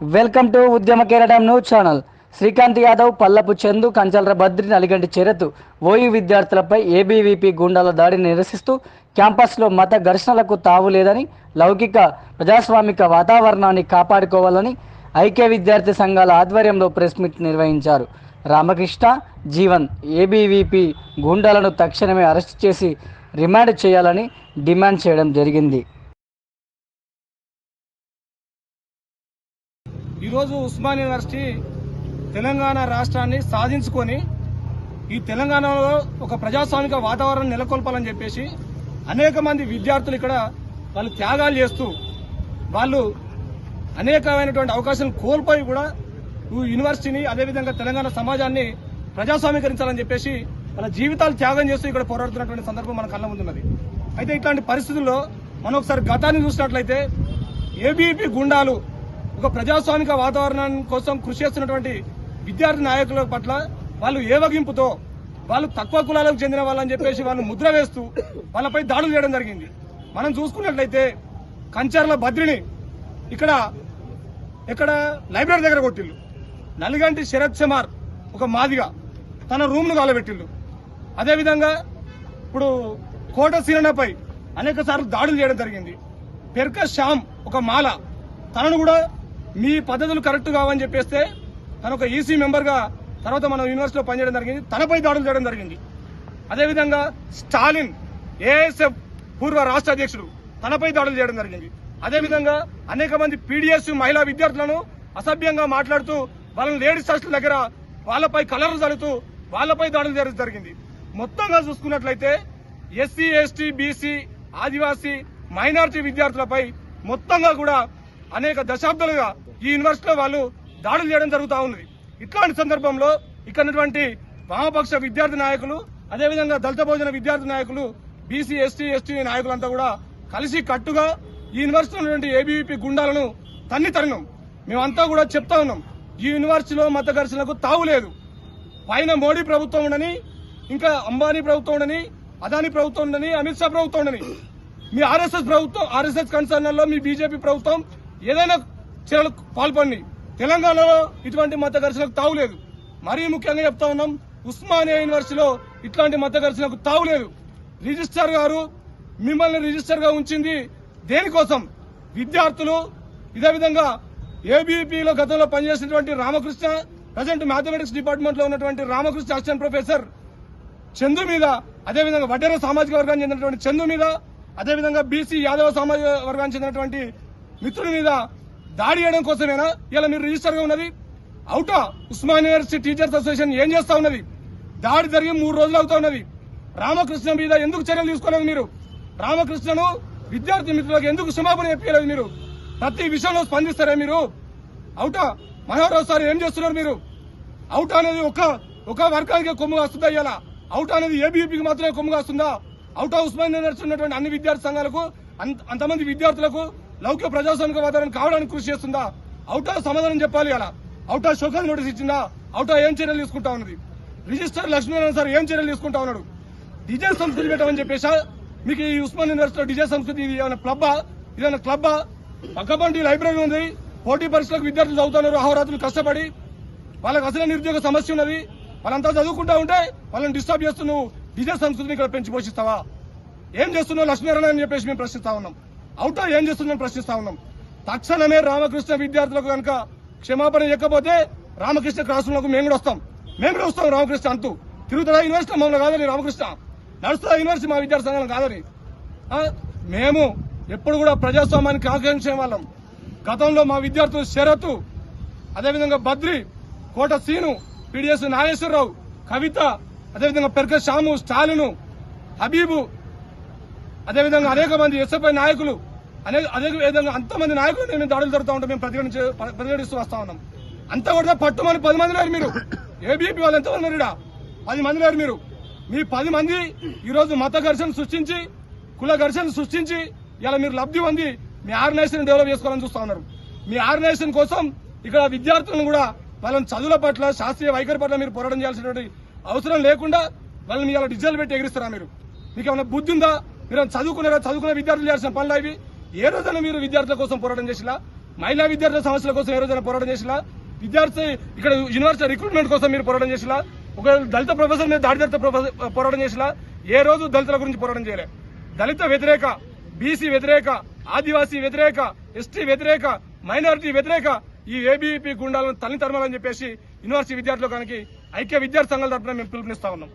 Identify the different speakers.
Speaker 1: Welcome to Udyama Keratam news channel. Srikanth Yadav Pallapu Chandu Kancharla Badri Naliganti Cheratu OU విద్యార్థులపై ABVP గుండాల దాడిని నిరసిస్తూ క్యాంపస్లో మత ఘర్షణలకు తావు లేదని లౌకిక ప్రజాస్వామిక వాతావరణాన్ని కాపాడుకోవాలని ఐక్య విద్యార్థి సంఘాల ఆధ్వర్యంలో ప్రెస్ మీట్ నిర్వహించారు. రామకృష్ణ జీవన్ ఏబీవీపీ గుండాలను తక్షణమే అరెస్ట్ చేసి రిమాండ్ చేయాలని డిమాండ్ చేయడం జరిగింది.
Speaker 2: ఈరోజు ఉస్మాన్ యూనివర్సిటీ తెలంగాణ రాష్ట్రాన్ని సాధించుకొని ఈ తెలంగాణలో ఒక ప్రజాస్వామిక వాతావరణం నెలకొల్పాలని చెప్పేసి అనేక మంది విద్యార్థులు ఇక్కడ వాళ్ళు త్యాగాలు చేస్తూ వాళ్ళు అనేకమైనటువంటి అవకాశాలు కోల్పోయి కూడా ఈ యూనివర్సిటీని అదేవిధంగా తెలంగాణ సమాజాన్ని ప్రజాస్వామీకరించాలని చెప్పేసి వాళ్ళ జీవితాలు త్యాగం చేస్తూ ఇక్కడ పోరాడుతున్నటువంటి సందర్భం మన కళ్ళ ముందున్నది. అయితే ఇట్లాంటి పరిస్థితుల్లో మనం ఒకసారి గతాన్ని చూసినట్లయితే ఏబీపీ గుండాలు ఒక ప్రజాస్వామిక వాతావరణం కోసం కృషి చేస్తున్నటువంటి విద్యార్థి నాయకుల పట్ల వాళ్ళు ఏవగింపుతో వాళ్ళు తక్కువ కులాలకు చెందిన వాళ్ళని చెప్పేసి వాళ్ళు ముద్ర వేస్తూ వాళ్ళపై దాడులు చేయడం జరిగింది. మనం చూసుకున్నట్లయితే కంచర్ల బద్రిని ఇక్కడ ఇక్కడ లైబ్రరీ దగ్గర కొట్టిల్లు. నలిగంటి శరత్ శమార్ ఒక మాదిగా తన రూమ్ను కాలబెట్టిల్లు. అదేవిధంగా ఇప్పుడు కోట సీరణపై అనేక సార్లు దాడులు చేయడం జరిగింది. పెర్క శ్యామ్ ఒక మాల తనను కూడా మీ పద్ధతులు కరెక్ట్ కావని చెప్పేస్తే తను ఒక ఈసీ మెంబర్గా తర్వాత మనం యూనివర్సిటీలో పనిచేయడం జరిగింది. తనపై దాడులు చేయడం జరిగింది. అదేవిధంగా స్టాలిన్ ఏఎస్ఎఫ్ పూర్వ రాష్ట్ర అధ్యక్షుడు తనపై దాడులు చేయడం జరిగింది. అదేవిధంగా అనేక మంది పీడిఎస్ మహిళా విద్యార్థులను అసభ్యంగా మాట్లాడుతూ వాళ్ళని లేడీస్ హాస్టల్ దగ్గర వాళ్ళపై కలర్లు జరుగుతూ వాళ్ళపై దాడులు చేయడం జరిగింది. మొత్తంగా చూసుకున్నట్లయితే SC ST BC Adivasi minority విద్యార్థులపై మొత్తంగా కూడా అనేక దశాబ్దాలుగా ఈ యూనివర్సిటీలో వాళ్ళు దాడులు చేయడం జరుగుతూ ఉన్నది. ఇట్లాంటి సందర్భంలో ఇక్కడ ఉన్నటువంటి వామపక్ష విద్యార్థి నాయకులు అదేవిధంగా దళిత భోజన విద్యార్థి నాయకులు బీసీ ఎస్టీ ఎస్టీ నాయకులంతా కూడా కలిసి కట్టుగా ఈ యూనివర్సిటీ ఉన్నటువంటి ఏబీవీపీ గుండాలను తన్ని తరినాం. మేమంతా కూడా చెప్తా ఉన్నాం ఈ యూనివర్సిటీలో మత ఘర్షణకు తావులేదు పైన మోడీ ప్రభుత్వం ఉండని ఇంకా అంబానీ ప్రభుత్వం ఉండని అదానీ ప్రభుత్వం ఉండని అమిత్ షా ప్రభుత్వం ఉండని. మీ ఆర్ఎస్ఎస్ ప్రభుత్వం ఆర్ఎస్ఎస్ కన్సర్నల్లో మీ బీజేపీ ప్రభుత్వం ఏదైనా చర్యలు పాల్పడి. తెలంగాణలో ఇటువంటి మత ఘర్షణకు తావులేదు. మరీ ముఖ్యంగా చెప్తా ఉన్నాం ఉస్మానియా యూనివర్సిటీలో ఇట్లాంటి మత ఘర్షణకు తావులేదు. రిజిస్టర్ గారు మిమ్మల్ని రిజిస్టర్గా ఉంచింది దేనికోసం? విద్యార్థులు ఇదే విధంగా ఏబీపీలో గతంలో పనిచేసినటువంటి రామకృష్ణ ప్రజెంట్ మ్యాథమెటిక్స్ డిపార్ట్మెంట్లో ఉన్నటువంటి రామకృష్ణ అసిస్టెంట్ ప్రొఫెసర్ చందు మీద అదేవిధంగా వడ్డేర సామాజిక వర్గానికి చెందినటువంటి చందు మీద అదేవిధంగా బీసీ యాదవ సామాజిక వర్గానికి చెందినటువంటి మిత్రుడి మీద దాడి చేయడం కోసమేనా? ఇలా మీరు రిజిస్టర్గా ఉన్నది? అవుటా? ఉస్మాన్ యూనివర్సిటీ టీచర్స్ అసోసియేషన్ ఏం చేస్తా ఉన్నది? దాడి జరిగి మూడు రోజులు అవుతా ఉన్నది. రామకృష్ణ మీద ఎందుకు చర్యలు తీసుకోలేదు మీరు? రామకృష్ణను విద్యార్థి మిత్రులకు ఎందుకు క్షమాపణ చెప్పలేదు మీరు? ప్రతి విషయంలో స్పందిస్తారే మీరు? అవుటా? మనోహర్ సార్ ఏం చేస్తున్నారు మీరు? అవుట్ అనేది ఒక ఒక వర్గానికి కొమ్ము వస్తుందా ఇవాళ అవుట్ అనేది ఏబీపీకి మాత్రమే కొమ్ము వస్తుందా అవుట్ ఆఫ్ ఉస్మాన్ యూనివర్సిటీ ఉన్నటువంటి అన్ని విద్యార్థి సంఘాలకు అంత- అంతమంది విద్యార్థులకు లౌకిక ప్రజాస్వామిక వాతావరణం కావడానికి కృషి చేస్తుందా? అవుట్ ఆఫ్ సమాధానం చెప్పాలి అలా. అవుటా ఆఫ్ షోకాజ్ నోటీస్ ఇచ్చిందా? అవుటా ఆఫ్ ఏం చర్యలు తీసుకుంటా ఉన్నది? రిజిస్టర్ లక్ష్మీనారాయణ సార్ ఏం చర్యలు తీసుకుంటా ఉన్నాడు? డిజే సంస్కృతి పెట్టమని చెప్పేసా? మీకు ఈ ఉస్మాన్ యూనివర్సిటీలో డిజే సంస్కృతి ఇది ఏమైనా క్లబ్బా ఇదేమైనా క్లబ్బా పక్కపంటి లైబ్రరీ ఉంది. పోటీ పరీక్షలకు విద్యార్థులు చదువుతున్నారు. అహోరాత్రులు కష్టపడి. వాళ్ళకి అసలే నిరుద్యోగ సమస్య ఉన్నది. వాళ్ళంతా చదువుకుంటా ఉంటే వాళ్ళని డిస్టర్బ్ చేస్తూ నువ్వు డిజే సంస్కృతిని ఇక్కడ పెంచి పోషిస్తావా? ఏం చేస్తున్నావు లక్ష్మీనారాయణ అని చెప్పేసి మేము ప్రశ్నిస్తా ఉన్నాం. అవుటా ఏం చేస్తుందని ప్రశ్నిస్తా ఉన్నాం. తక్షణమే రామకృష్ణ విద్యార్థులకు కనుక క్షమాపణ ఇవ్వకపోతే రామకృష్ణ క్లాసులకు మేము కూడా వస్తాం. మేము కూడా వస్తాం రామకృష్ణ అంటూ. తిరుగుతుందా యూనివర్సిటీ మమ్మల్ని కాదని రామకృష్ణ. నడుస్తుందా యూనివర్సిటీ మా విద్యార్థి సంఘాలను కాదని. మేము ఎప్పుడు కూడా ప్రజాస్వామ్యానికి ఆకాంక్షే వాళ్ళం. గతంలో మా విద్యార్థులు శరత్ అదేవిధంగా బద్రి కోట సీను పిడిఎస్ నాగేశ్వరరావు కవిత అదేవిధంగా పెర్క శ్యాము స్టాలిను హబీబు అదేవిధంగా అనేక మంది ఎస్ఎఫ్ఐ నాయకులు అనే అదే విధంగా అంతమంది నాయకులు మేము దాడులు జరుగుతూ ఉంటాం మేము ప్రతిఘటించే ప్రతిఘటిస్తూ వస్తా ఉన్నాం. అంతా కూడా పట్టుమని పది మంది లేరు మీరు. ఏబీపీ వాళ్ళు ఎంతమంది లేరు పది మంది లేరు మీరు. మీ పది మంది ఈరోజు మత ఘర్షణ సృష్టించి కుల ఘర్షణ సృష్టించి ఇలా మీరు లబ్ధి పొంది మీ ఆర్గనైజేషన్ డెవలప్ చేసుకోవాలని చూస్తా ఉన్నారు. మీ ఆర్గనైజేషన్ కోసం ఇక్కడ విద్యార్థులను కూడా వాళ్ళని చదువుల పట్ల శాస్త్రీయ వైఖరి పట్ల మీరు పోరాటం చేయాల్సినటువంటి అవసరం లేకుండా వాళ్ళని మీ అలా డిజిటల్ పెట్టి ఎగిరిస్తారా మీరు? మీకు ఏమైనా బుద్ధి ఉందా? మీరు చదువుకున్నారా? చదువుకున్న విద్యార్థులు చేయాల్సిన పనులు ఇవి ఏ రోజైనా మీరు విద్యార్థుల కోసం పోరాటం చేసినా మహిళా విద్యార్థుల సమస్యల కోసం ఏ రోజైనా పోరాటం చేసినా విద్యార్థి ఇక్కడ యూనివర్సిటీ రిక్రూట్మెంట్ కోసం మీరు పోరాటం చేసినా ఒక దళిత ప్రొఫెసర్ మీద దాడి దళిత పోరాటం చేసినా ఏ రోజు దళితుల గురించి పోరాటం చేయలే. దళిత వ్యతిరేక బీసీ వ్యతిరేక ఆదివాసీ వ్యతిరేక ఎస్టీ వ్యతిరేక మైనారిటీ వ్యతిరేక ఈ ఏబీపీ గుండాలను తల్లి తరమాలని చెప్పేసి యూనివర్సిటీ విద్యార్థులు కానీ ఐక్య విద్యార్థి సంఘాల తరఫున మేము పిలుపునిస్తా ఉన్నాం.